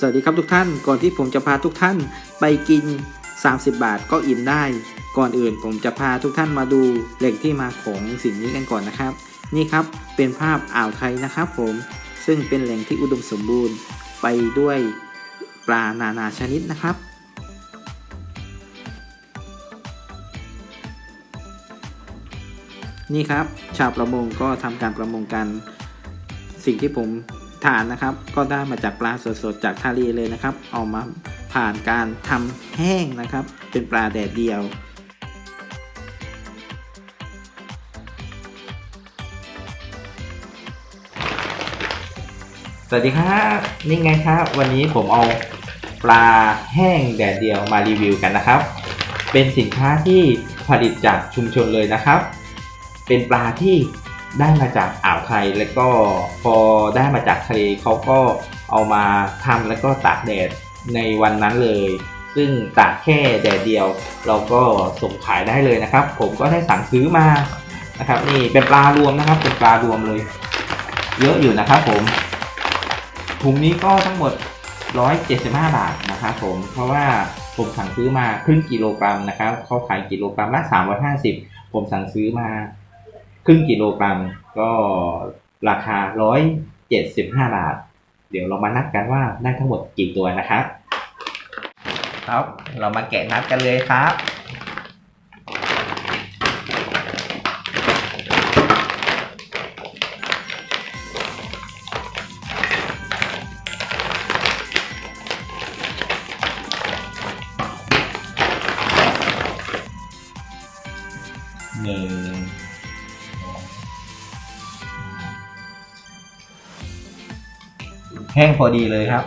สวัสดีครับทุกท่าน ก่อนที่ผมจะพาทุกท่านไปกิน 30 บาทก็อิ่มได้ ก่อนอื่นผมจะพาทุกท่านมาดูแหล่งที่มาของสิ่งนี้กันก่อนนะครับ นี่ครับเป็นภาพอ่าวไทยนะครับผม ซึ่งเป็นแหล่งที่อุดมสมบูรณ์ไปด้วยปลานานาชนิดนะครับนี่ครับ ชาวประมงก็ทำการประมงกัน สิ่งที่ผม ทานนะครับ ก็ได้มาจากปลาสดๆจากทะเลเลยนะครับ เอามาผ่านการทำแห้งนะครับ เป็นปลาแดดเดียวสวัสดีครับนี่ไงครับ วันนี้ผมเอาปลาแห้งแดดเดียวมารีวิวกันนะครับ เป็นสินค้าที่ผลิตจากชุมชนเลยนะครับ เป็นปลาที่ ได้มาจากอ่าวไทยแล้วก็พอได้มาจากทะเลเขาก็เอามาทำแล้วก็ตากแดดในวันนั้นเลย ซึ่งตากแค่แดดเดียว เราก็ส่งขายได้เลยนะครับ ผมก็ได้สั่งซื้อมานะครับนี่เป็นปลารวมนะครับ เป็นปลารวมเลย เยอะอยู่นะครับผมถุงนี้ก็ทั้งหมด 175 บาทนะครับผมเพราะว่าผมสั่งซื้อมาครึ่งกิโลกรัมนะครับเขาขายกิโลกรัมละ350 ผมสั่งซื้อมา รึ่งกิโลกรัมก็ราคา 175 บาท เดี๋ยวเรามานับกันว่าได้ทั้งหมดกี่ตัวนะครับ ครับ เรามาแกะนับกันเลยครับ ห้งพอดีเลยครับ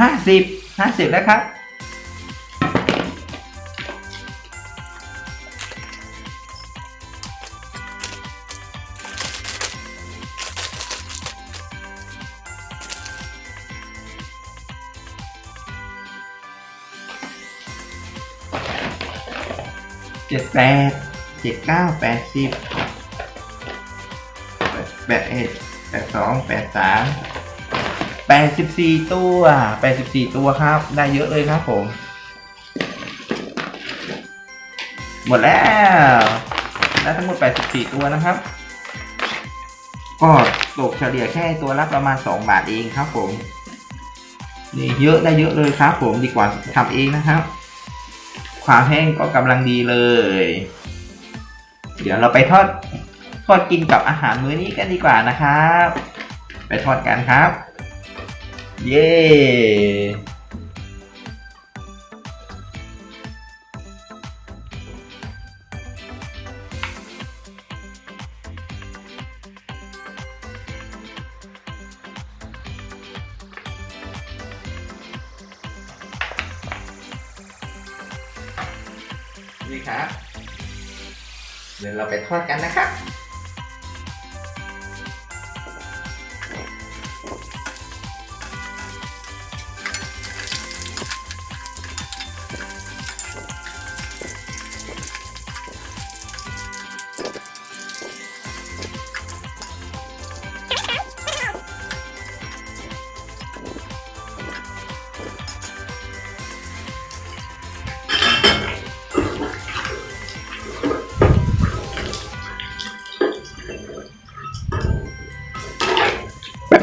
ห้าสิบห้าสิบแล้วครับ จ็ดแปดเจ็ดเก้าแปดสิบแปดเอ็ดแปดสองแปดสามแปดสิบสี่ตัวแปดสิบสี่ตัวครับ ได้เยอะเลยครับผม หมดแล้ว ได้ทั้งหมดแปดสิบสี่ตัวนะครับ ก็ตกเฉลี่ยแค่ตัวละประมาณสองบาทเองครับผม นี่เยอะได้เยอะเลยครับผมดีกว่าทำเองนะครับ ความแห้งก็กำลังดีเลย เดี๋ยวเราไปทอดทอดกินกับอาหารมื้อนี้กันดีกว่านะครับ ไปทอดกันครับ เย้ ทอดกันนะครับ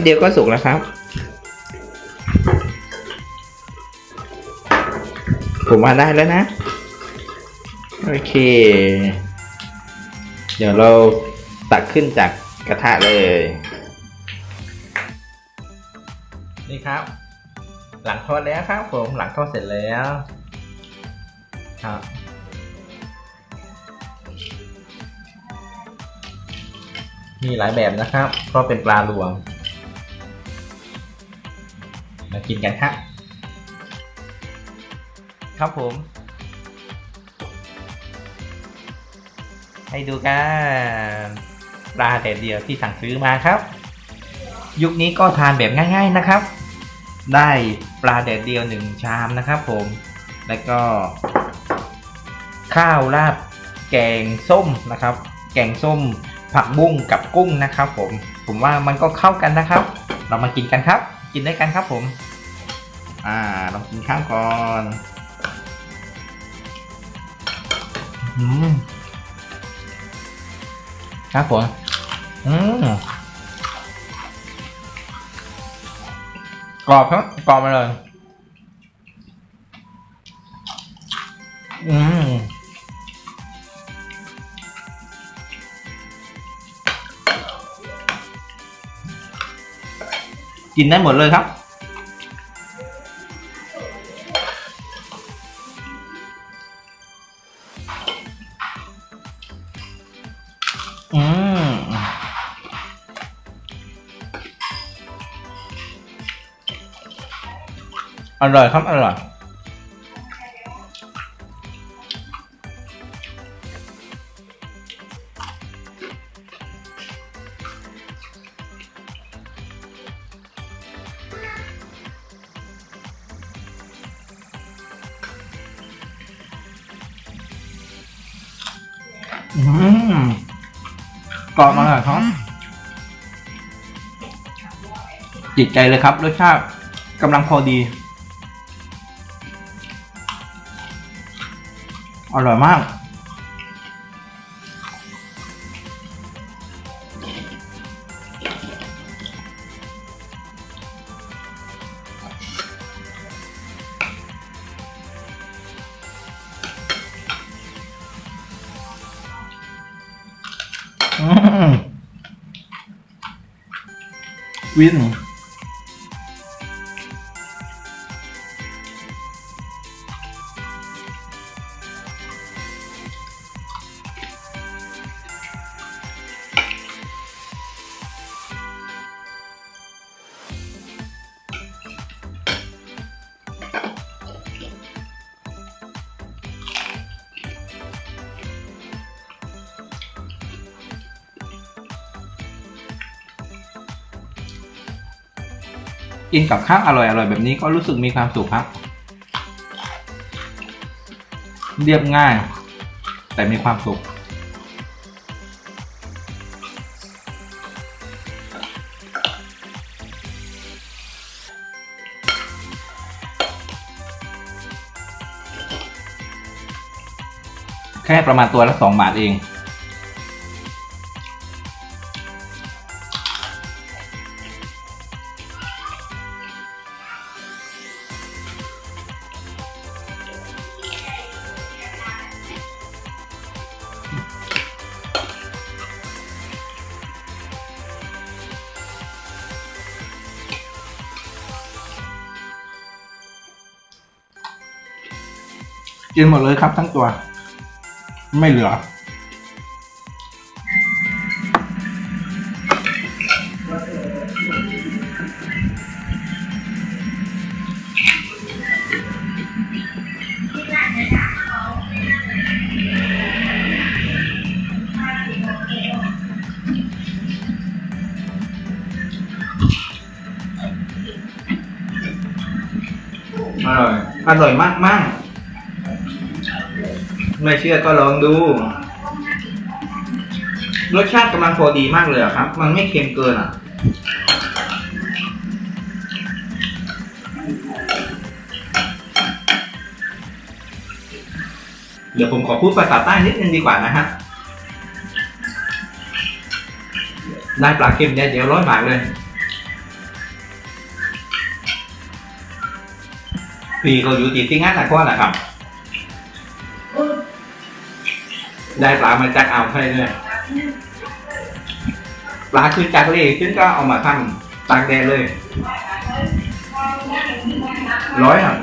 เดียวก็สุกแล้วครับ ผมว่าได้แล้วนะ โอเค เดี๋ยวเราตักขึ้นจากกระทะเลย นี่ครับ หลังทอดแล้วครับผมหลังทอดเสร็จแล้วครับมีหลายแบบนะครับ เพราะเป็นปลารวม มากินกันครับครับผม ให้ดูกันปลาแต่เดียวที่สั่งซื้อมาครับ ยุคนี้ก็ทานแบบง่าย ๆนะครับ ได้ปลาแดดเดียวหนึ่งชามนะครับ ผม แล้วก็ ข้าวราดแกงส้มนะครับ แกงส้มผักบุ้งกับกุ้งนะครับ ผม ผมว่ามันก็เข้ากันนะครับ เรามากินกันครับ กินด้วยกันครับผม อ่าลองกินข้าวก่อนอืมครับผมอืมกรอบครับกรอบมาเลย อืม กินได้หมดเลยครับ อืมอร่อยครับ อร่อย อืมกรอบมาเลยครับ จิตใจเลยครับรสชาติกำลังพอดี อร่อยมาก วิ กินกับข้าวอร่อยอร่อยแบบนี้ก็รู้สึกมีความสุขครับ เรียบง่าย แต่มีความสุข แค่ประมาณตัวละสองบาทเอง กินหมดเลยครับทั้งตัว ไม่เหลือ อร่อยอร่อยมากมากๆ ไม่เชื่อก็ลองดู รสชาติกำลังพอดีมากเลยครับ มันไม่เค็มเกินอะ เดี๋ยวผมขอพูดภาษาใต้นิดนึงดีกว่านะฮะ ได้ปลาเค็มเนี่ยเดี๋ยวร้อยบาทเลยพี่เขาอยู่ที่ที่งานแต่ก็นะครับ ได้ปลามาจากอ่าวไทยเลยปลาขึ้นจากเลขึ้นก็เอามาทำตากแดดเลย ร้อยอะ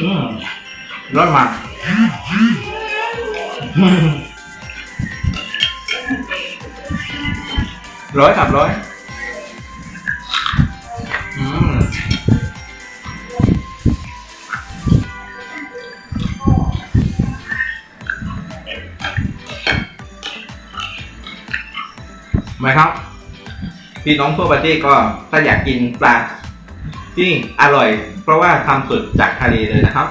อืมร้อยมากร้อยครับร้อย นะครับพี่น้องทั่วประเทศก็ถ้าอยากกินปลาที่อร่อย เพราะว่าทำสดจากทะเลเลยนะครับ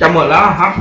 จะหมดแล้วครับ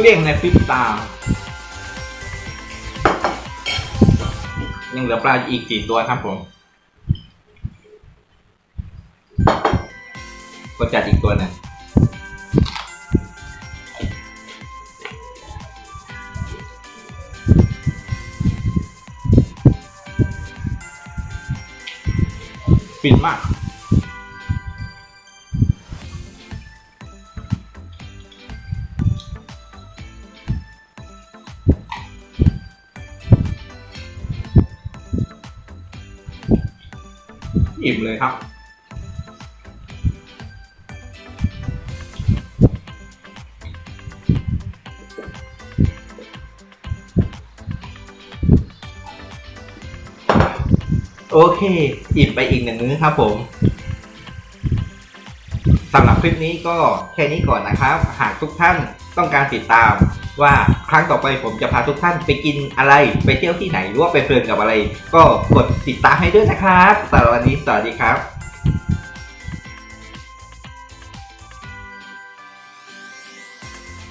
เกลี้ยงในพริบตา ยังเหลือปลาอีกสี่ตัวครับผม ก็จัดอีกตัวหนึ่งฟินมาก อิ่มเลยครับ โอเค อิ่มไปอีกหนึ่งมื้อครับผมสำหรับคลิปนี้ก็แค่นี้ก่อนนะครับ หากทุกท่านต้องการติดตาม ว่าครั้งต่อไปผมจะพาทุกท่านไปกินอะไรไปเที่ยวที่ไหนหรือว่าไปเพลินกับอะไร ก็กดติดตามให้ด้วยนะครับสำหรับวันนี้สวัสดีครับ